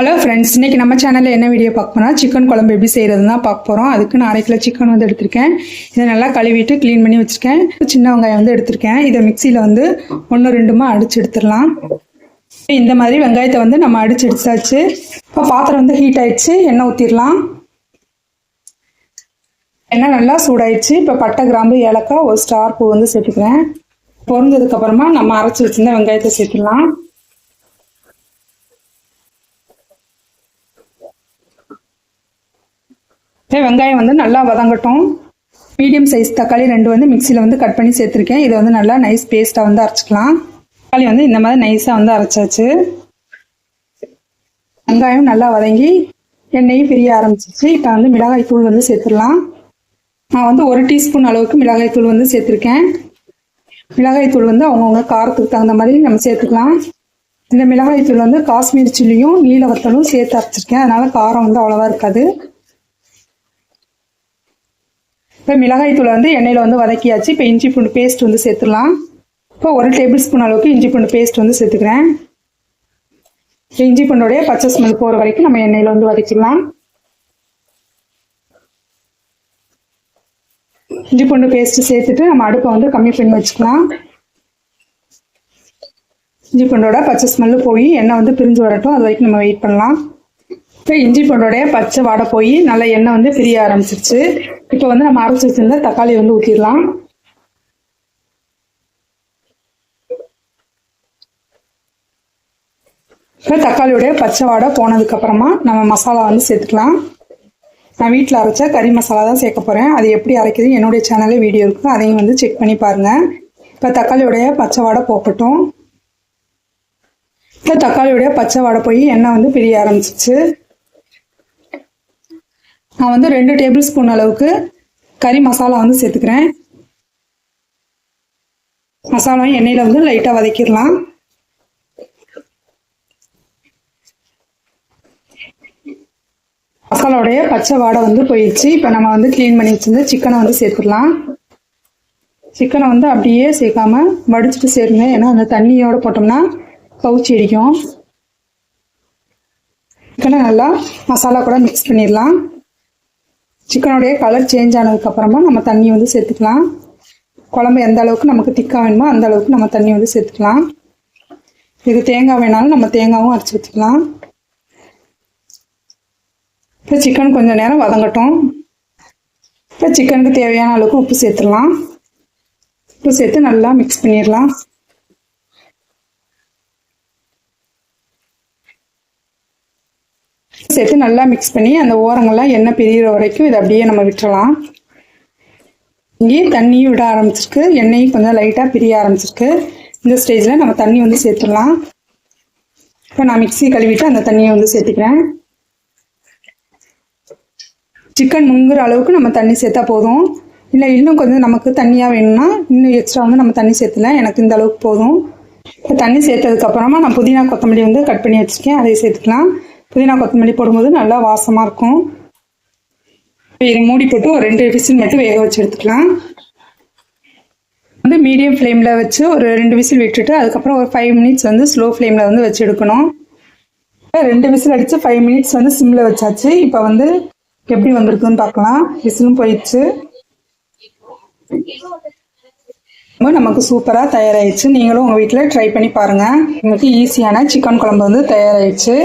Hello friends இன்னைக்கு நம்ம சேனலில் என்ன வீடியோ பார்க்க போனால் சிக்கன் குழம்பு எப்படி செய்கிறது தான் பார்க்க போகிறோம் அதுக்கு நான் அரை கிலோ சிக்கன் வந்து எடுத்திருக்கேன். இதை நல்லா கழுவிட்டு க்ளீன் பண்ணி வச்சுருக்கேன். சின்ன வெங்காயம் வந்து எடுத்திருக்கேன். இதை மிக்சியில் வந்து ஒன்று ரெண்டுமா அடிச்சு எடுத்துடலாம். இந்த மாதிரி வெங்காயத்தை வந்து நம்ம அடிச்சு எடுத்தாச்சு. இப்போ பாத்திரம் வந்து ஹீட் ஆயிடுச்சு. எண்ணெய் ஊற்றிடலாம் எண்ணெய் நல்லா சூடாயிடுச்சு. இப்போ பட்டை கிராம்பு ஏலக்காய் ஒரு ஸ்டார் பூ வந்து சேர்த்துக்கிறேன். பொருந்ததுக்கப்புறமா நம்ம அரைச்சி வச்சுருந்த வெங்காயத்தை சேர்த்துடலாம். வெங்காயம் வந்து நல்லா வதங்கட்டும். மீடியம் சைஸ் தக்காளி ரெண்டு வந்து மிக்சியில் வந்து கட் பண்ணி சேர்த்துருக்கேன். இதை வந்து நல்லா நைஸ் பேஸ்ட்டாக வந்து அரைச்சிக்கலாம். தக்காளி வந்து இந்த மாதிரி நைஸாக வந்து அரைச்சாச்சு. வெங்காயம் நல்லா வதங்கி எண்ணெயும் பிரிய ஆரம்பிச்சிச்சு இப்போ வந்து மிளகாய் தூள் வந்து சேர்த்துடலாம். நான் வந்து ஒரு டீஸ்பூன் அளவுக்கு மிளகாய் தூள் வந்து சேர்த்துருக்கேன். மிளகாய் தூள் வந்து அவங்கவுங்க காரத்துக்கு தகுந்த மாதிரி நம்ம சேர்த்துக்கலாம். இந்த மிளகாய் தூள் வந்து காஷ்மீர் சில்லியும் நீலவத்தலும் சேர்த்து அரைச்சிருக்கேன். அதனால காரம் வந்து அவ்வளோவா இருக்காது. இப்போ மிளகாய் தூளை வந்து எண்ணெயில் வந்து வதக்கியாச்சு. இப்போ இஞ்சி பூண்டு பேஸ்ட் வந்து சேர்த்துடலாம். இப்போ ஒரு டேபிள் ஸ்பூன் அளவுக்கு இஞ்சி பூண்டு பேஸ்ட் வந்து சேர்த்துக்கிறேன். இஞ்சி பூண்டோடைய பச்சை ஸ்மெல் போகிற வரைக்கும் நம்ம எண்ணெயில் வந்து வதக்கிடலாம். இஞ்சி பூண்டு பேஸ்ட் சேர்த்துட்டு நம்ம அடுப்பை வந்து கம்மி பண்ணி வச்சுக்கலாம். இஞ்சி பூண்டோட பச்சை ஸ்மெல்லு போய் எண்ணெய் வந்து பிரிஞ்சு வரட்டும். அது வரைக்கும் நம்ம வெயிட் பண்ணலாம். இப்போ இஞ்சி பூண்டோடைய பச்சை வாடை போய் நல்ல எண்ணெய் வந்து பிரிய ஆரம்பிச்சிருச்சு. இப்போ வந்து நம்ம அரைச்சி வச்சிருந்த தக்காளி வந்து ஊற்றிடலாம் இப்போ தக்காளியோடைய பச்சை வாடை போனதுக்கு அப்புறமா நம்ம மசாலா வந்து சேர்த்துக்கலாம். நான் வீட்டில் அரைச்ச கறி மசாலா தான் சேர்க்க போகிறேன் அது எப்படி அரைக்குது என்னுடைய சேனலில் வீடியோ இருக்குது அதையும் வந்து செக் பண்ணி பாருங்கள் இப்போ தக்காளியோடைய பச்சை வாடை போகட்டும். இப்போ தக்காளியோடைய பச்சை வாடை போய் எண்ணெய் வந்து பிரிய ஆரம்பிச்சிச்சு நான் வந்து ரெண்டு டேபிள் ஸ்பூன் அளவுக்கு கறி மசாலா வந்து சேர்த்துக்கிறேன். மசாலாவும் எண்ணெயில் வந்து லைட்டாக வதக்கிடலாம். மசாலாவுடைய பச்சை வாடை வந்து போயிடுச்சு. இப்போ நம்ம வந்து க்ளீன் பண்ணி வச்சுருந்து சிக்கனை வந்து சேர்த்துடலாம். சிக்கனை வந்து அப்படியே சேர்க்காம வடிச்சிட்டு சேருங்க. ஏன்னா அந்த தண்ணியோட போட்டோம்னா கவுச்சி அடிக்கும். சிக்கனை நல்லா மசாலா கூட மிக்ஸ் பண்ணிடலாம். சிக்கனுடைய கலர் சேஞ்ச் ஆனதுக்கப்புறமா நம்ம தண்ணி வந்து சேர்த்துக்கலாம். குழம்பு எந்த அளவுக்கு நமக்கு திக்காக வேணுமோ அந்த அளவுக்கு நம்ம தண்ணி வந்து சேர்த்துக்கலாம். இது தேங்காய் வேணாலும் நம்ம தேங்காவும் அரைச்சி வச்சுக்கலாம். இப்போ சிக்கன் கொஞ்சம் நேரம் வதங்கட்டும். இப்போ சிக்கனுக்கு தேவையான அளவுக்கு உப்பு சேர்த்துடலாம். உப்பு சேர்த்து நல்லா மிக்ஸ் பண்ணிடலாம். சேர்த்து நல்லா மிக்ஸ் பண்ணி அந்த ஓரங்கள்லாம் எண்ணெய் பிரிகிற வரைக்கும் இதை அப்படியே நம்ம விட்டுறலாம். இங்கேயும் தண்ணியும் விட ஆரம்பிச்சிருக்கு. எண்ணெயும் கொஞ்சம் லைட்டாக பிரிய ஆரம்பிச்சிருக்கு. இந்த ஸ்டேஜில் நம்ம தண்ணி வந்து சேர்த்துடலாம். இப்போ நான் மிக்ஸி கழுவிட்டு அந்த தண்ணியை வந்து சேர்த்துக்கிறேன். சிக்கன் முங்குற அளவுக்கு நம்ம தண்ணி சேர்த்தா போதும். இல்லை இன்னும் கொஞ்சம் நமக்கு தண்ணியாக வேணும்னா இன்னும் எக்ஸ்ட்ரா வந்து நம்ம தண்ணி சேர்த்துல எனக்கு இந்த அளவுக்கு போதும். இப்போ தண்ணி சேர்த்ததுக்கப்புறமா நான் புதினா கொத்தமல்லி வந்து கட் பண்ணி வச்சுருக்கேன். அதை சேர்த்துக்கலாம். புதினா கொத்தமல்லி போடும்போது நல்லா வாசமாக இருக்கும். இதை மூடி போட்டு ஒரு ரெண்டு விசில் மட்டும் வேக வச்சு எடுத்துக்கலாம். வந்து மீடியம் ஃப்ளேமில் வச்சு ஒரு ரெண்டு விசில் விட்டுட்டு அதுக்கப்புறம் ஒரு ஃபைவ் மினிட்ஸ் வந்து ஸ்லோ ஃப்ளேமில் வந்து வச்சு எடுக்கணும். ரெண்டு விசில் அடித்து ஃபைவ் மினிட்ஸ் வந்து சிம்மில் வச்சாச்சு. இப்போ வந்து எப்படி வந்திருக்குன்னு பார்க்கலாம். விசிலும் போயிடுச்சு. நமக்கு சூப்பராக தயாராகிடுச்சு நீங்களும் உங்கள் வீட்டில் ட்ரை பண்ணி பாருங்கள் உங்களுக்கு ஈஸியான சிக்கன் குழம்பு வந்து தயாராகிடுச்சு